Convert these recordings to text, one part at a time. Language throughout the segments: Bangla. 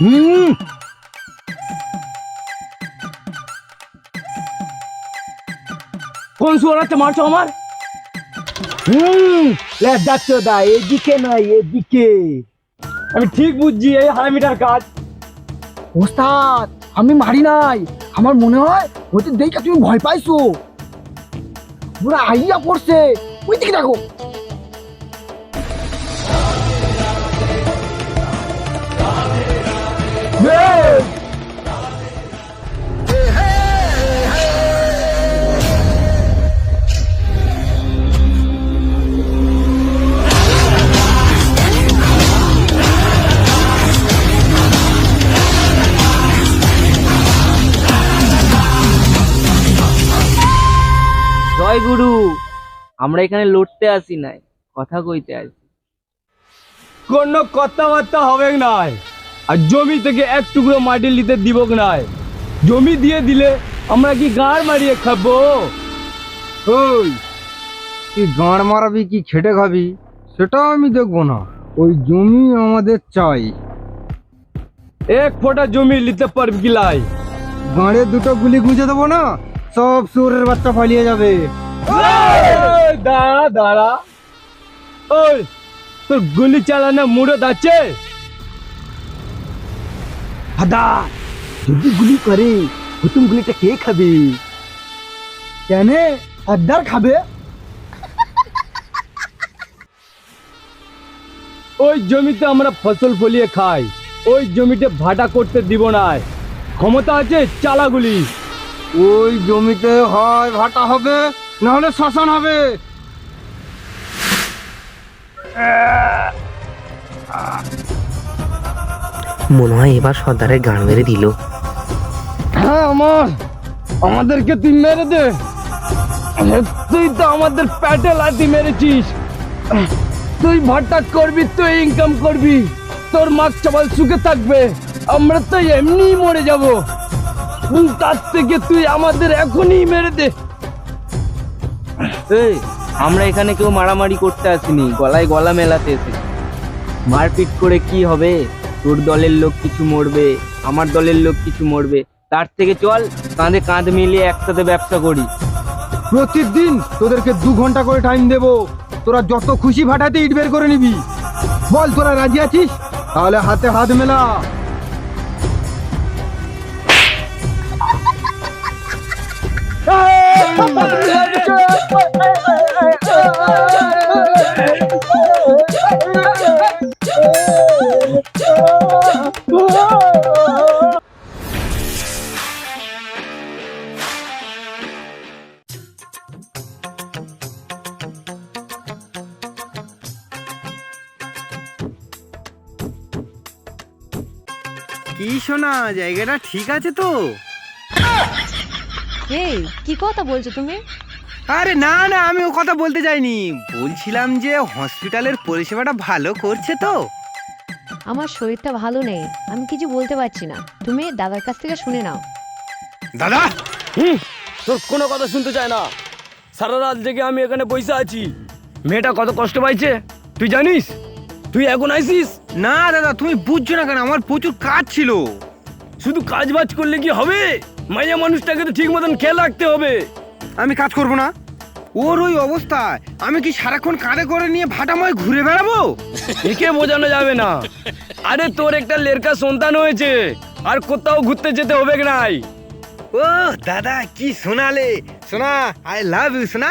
হুম। কোন সুয়ারাতে মারছো আমার? হুম যাচ্ছ দা এদিকে নয়, এদিকে। আমি ঠিক বুঝছি এই হারামিটার কাজ। ওস্তাদ, আমি মারি নাই। আমার মনে হয় ওদের দেখে তুমি ভয় পাইছো। পুরো আইয়া পড়ছে ওই দিকে দেখো। জয় গুরু। আমরা এখানে লড়তে আসি নাই কথা কইতে আসি। কোনো কথাবার্তা হবে নাই। আর জমি থেকে এক টুকরো মাটি নিতে দিব নাই। জমি দিয়ে দিলে আমরা কি গাড় মারিয়ে খাব? ওই তুই গাঁড় মারাবি কি খেটে খাবি সেটা আমি দেখব না। ওই জমি আমাদের চাই। এক ফোঁটা জমি নিতে পারবি কি লাই? গাঁড়ে দুটো গুলি গুঁজে দেবো না সব সুরের বাচ্চা পালিয়ে যাবে। দাঁড়া দাঁড়া। ওই তোর গুলি চালানো মুরত আছে? দাদা যদি গুলি করে প্রথম গুলিটা কে খাবে? কেন? আড্ডার খাবে? ওই জমিতে আমরা ফসল ফলিয়ে খাই ওই জমিতে ভাটা করতে দিব না। ক্ষমতা আছে চালাগুলি ওই জমিতে হয় ভাটা হবে নাহলে শ্মশান হবে। মনে হয় এবার সর্দারের গান মেরে দিল। হ্যাঁ আমার। আমাদেরকে তুই মেরে দে। তুই তো আমাদের প্যাটে লাঠি মেরেছিস। তুই ভাটা করবি তুই ইনকাম করবি। তোর মাছ চাবাল সুখে থাকবে। আমরা তো এমনিই মরে যাব। তার থেকে তুই আমাদের এখনই মেরে দে। এই আমরা এখানে কেউ মারামারি করতে আসিনি। গলায় গলা মেলাতে এসেছি। মারপিট করে কি হবে? তোর দলের লোক কিছু মরবে, আমার দলের লোক কিছু মরবে। তার থেকে চল, কাঁধে কাঁধ মিলিয়ে একসাথে ব্যবসা করি। প্রতিদিন তোদেরকে দু ঘণ্টা করে টাইম দেব। তোরা যত খুশি ভাটাতে ইট বের করে নিবি। বল, তোরা রাজি আছিস? তাহলে হাতে হাত মেলা। কি শোনা জায়গাটা ঠিক আছে তো? এই কি কথা বলছো তুমি? আরে না না আমি ও কথা বলতে চাইনি বলছিলাম যে হসপিটালের পরিষেবাটা ভালো করছে তো। আমার শরীরটা ভালো নেই আমি কিছু বলতে পারছি না। তুমি দাদার কাছ থেকে শুনে নাও। দাদা! হুম তোর কোনো কথা শুনতে চায় না। সারা রাত জেগে আমি এখানে বসে আছি। মেয়েটা কত কষ্ট পাইছে তুই জানিস? তুই এখন আইসিস? না দাদা তুমি বুঝছ না কেন? আমার প্রচুর কাজ ছিল। শুধু কাজ বাজ করলে কি হবে? মাইয়া মানুষটাকে তো ঠিক মতন খেয়াল রাখতে হবে। আমি কাজ করব না। ওর ওই অবস্থায় আমি কি সারাক্ষণ কাঁধে করে নিয়ে ভাটাময় ঘুরে বেড়াবো? একে বোঝানো যাবে না। আরে তোর একটা লেরকা সন্তান হয়েছে। আর কোথাও ঘুরতে যেতে হবে নাই? ও দাদা কি শোনালে শোনা আই লাভ ইউ শোনা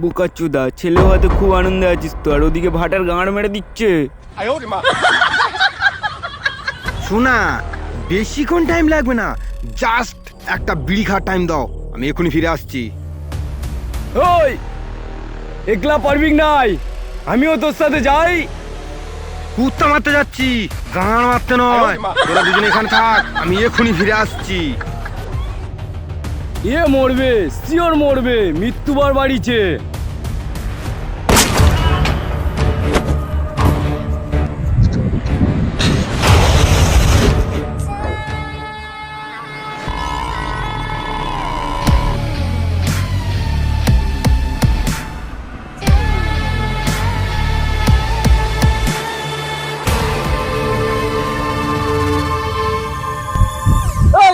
বুকাচুদা ছেলে হয়তো খুব আনন্দে আছিস তো আর ওদিকে ভাটার গাঁড় মেরে দিচ্ছে। শোনা বেশিক্ষণ টাইম লাগবে না জাস্ট একটা বিড়ি খাওয়ার টাইম দাও আমি এখনই ফিরে আসছি। ওই একলা পারবি নাই আমিও তোর সাথে যাই। কুত্তা মারতে যাচ্ছি গাঁড় মারতে নয়। তোরা দুজনে এখানে থাক আমি এখনই ফিরে আসছি। এ মরবে সিওর মরবে মৃত্যুবার বাড়িছে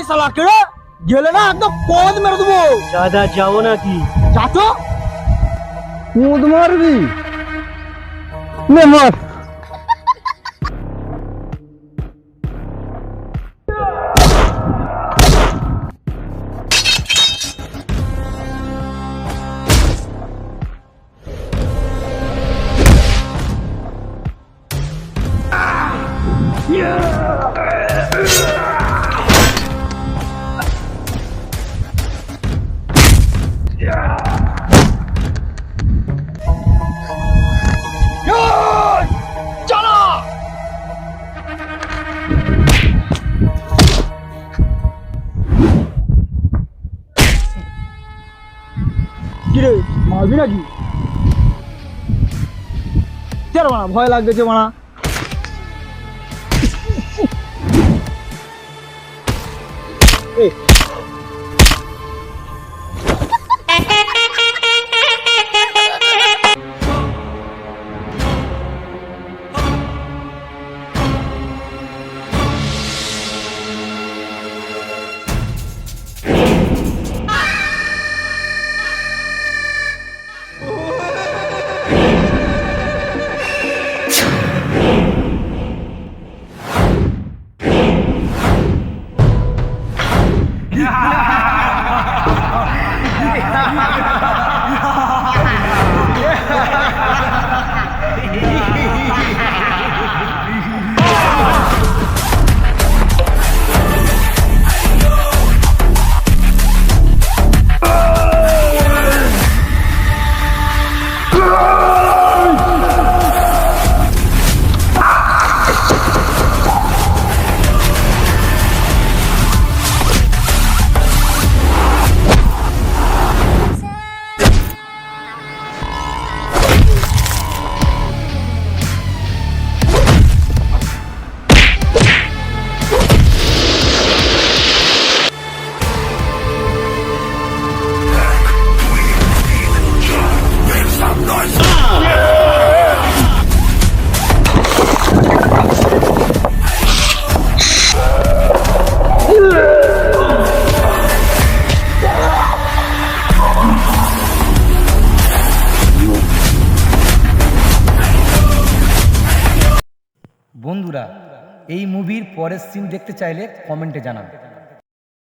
সালা up! গেলে না একদম পদ মেরে দেবো। দাদা যাব নাকি? যাচ্ছ? কুঁদ মারবি? নে মার। কিরে মারবি নাকি? কেন মানা? ভয় লাগতেছে মানা। Yeah. এই মুভির পরের সিন দেখতে চাইলে কমেন্টে জানান